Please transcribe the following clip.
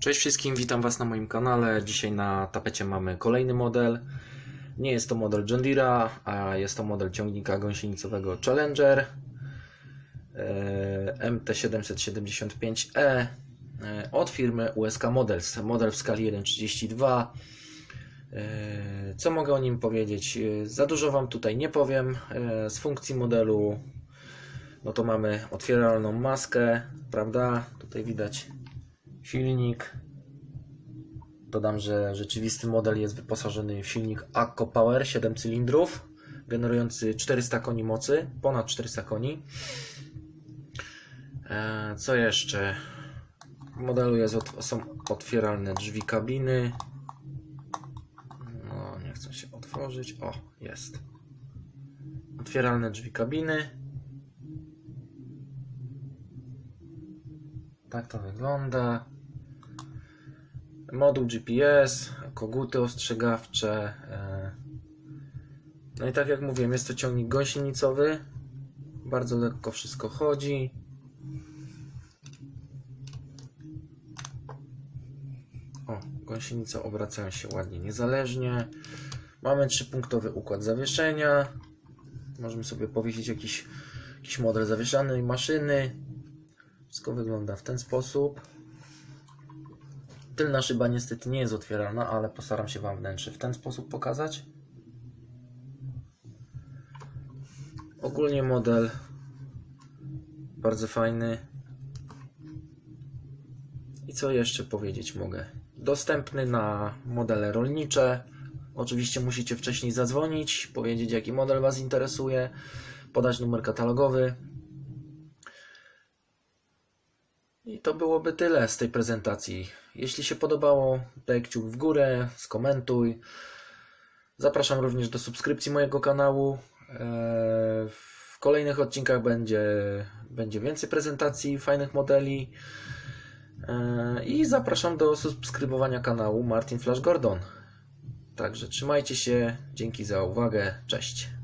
Cześć wszystkim, witam Was na moim kanale. Dzisiaj na tapecie mamy kolejny model. Nie jest to model John Deere'a, a jest to model ciągnika gąsienicowego Challenger e, MT775E e, od firmy USK Models. Model w skali 1.32. E, Co mogę o nim powiedzieć? E, Za dużo Wam tutaj nie powiem. E, Z funkcji modelu no to mamy otwieralną maskę, prawda? Tutaj widać silnik. Dodam, że rzeczywisty model jest wyposażony w silnik Akko Power 7 cylindrów, generujący 400 koni mocy, ponad 400 koni. E, Co jeszcze? W modelu jest, ot- są otwieralne drzwi kabiny. No, nie chcą się otworzyć. O, jest. Otwieralne drzwi kabiny. Tak to wygląda. Moduł GPS, koguty ostrzegawcze. e. No i tak jak mówiłem, jest to ciągnik gąsienicowy. Bardzo lekko wszystko chodzi. O, gąsienice obracają się ładnie niezależnie. Mamy trzypunktowy układ zawieszenia. Możemy sobie powiesić jakiś, jakiś model zawieszanej maszyny. Wszystko wygląda w ten sposób. Tylna szyba niestety nie jest otwieralna, ale postaram się Wam wnętrze w ten sposób pokazać. Ogólnie model bardzo fajny. I co jeszcze powiedzieć mogę? Dostępny na modele rolnicze. Oczywiście musicie wcześniej zadzwonić, powiedzieć jaki model Was interesuje, podać numer katalogowy. I to byłoby tyle z tej prezentacji. Jeśli się podobało, daj kciuk w górę, skomentuj. Zapraszam również do subskrypcji mojego kanału. Eee, W kolejnych odcinkach będzie, będzie więcej prezentacji fajnych modeli. Eee, I zapraszam do subskrybowania kanału Martin Flash Gordon. Także trzymajcie się, dzięki za uwagę, cześć.